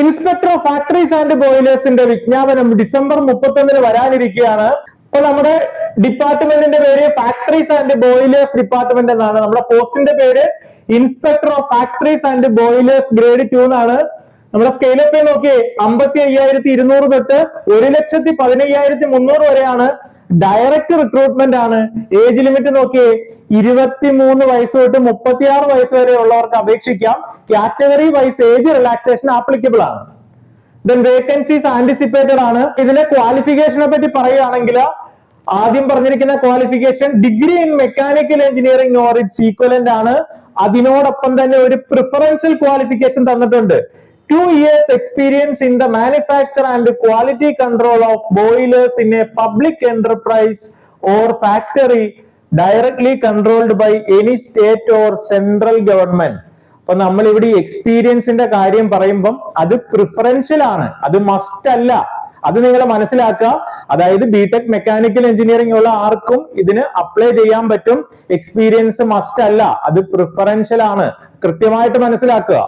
Inspector of factories and ബോയിലേഴ്സിന്റെ വിജ്ഞാപനം December മുപ്പത്തൊന്നിന് വരാനിരിക്കുകയാണ്. അപ്പൊ നമ്മുടെ ഡിപ്പാർട്ട്മെന്റിന്റെ പേര് ഫാക്ടറീസ് ആൻഡ് ബോയിലേഴ്സ് ഡിപ്പാർട്ട്മെന്റ് എന്നാണ്. നമ്മുടെ പോസ്റ്റിന്റെ പേര് inspector of factories and boilers grade two എന്നാണ്. നമ്മുടെ സ്കെയിൽ ഒക്കെ നോക്കിയേ അമ്പത്തി അയ്യായിരത്തി ഇരുന്നൂറ് തൊട്ട് ഒരു ലക്ഷത്തി പതിനയ്യായിരത്തി മുന്നൂറ് വരെയാണ് ഡയറക്റ്റ് റിക്രൂട്ട്മെന്റ് ആണ്. ഏജ് ലിമിറ്റ് നോക്കിയേ ഇരുപത്തിമൂന്ന് വയസ്സ് തൊട്ട് മുപ്പത്തിയാറ് വയസ്സ് വരെ ഉള്ളവർക്ക് അപേക്ഷിക്കാം. Category wise age relaxation applicable ആണ്. ദെൻ വേക്കൻസീസ് ആന്റിസിപ്പേറ്റഡ് ആണ്. ഇതിന്റെ ക്വാളിഫിക്കേഷനെ പറ്റി പറയുകയാണെങ്കിൽ ആദ്യം പറഞ്ഞിരിക്കുന്ന qualification degree in mechanical engineering or its equivalent ആണ്. അതിനോടൊപ്പം തന്നെ ഒരു പ്രിഫറൻഷ്യൽ ക്വാളിഫിക്കേഷൻ തന്നിട്ടുണ്ട്. Two years experience in the manufacture and quality control of boilers in a public enterprise or factory directly controlled by any state or central government അപ്പൊ നമ്മൾ ഇവിടെ ഈ എക്സ്പീരിയൻസിന്റെ കാര്യം പറയുമ്പം അത് പ്രിഫറൻഷ്യൽ ആണ്. അത് മസ്റ്റ് അല്ല. അത് നിങ്ങൾ മനസ്സിലാക്കുക. അതായത് ബിടെക് മെക്കാനിക്കൽ എഞ്ചിനീയറിംഗ് ഉള്ള ആർക്കും ഇതിന് അപ്ലൈ ചെയ്യാൻ പറ്റും. എക്സ്പീരിയൻസ് മസ്റ്റ് അല്ല. അത് പ്രിഫറൻഷ്യൽ ആണ്. കൃത്യമായിട്ട് മനസ്സിലാക്കുക.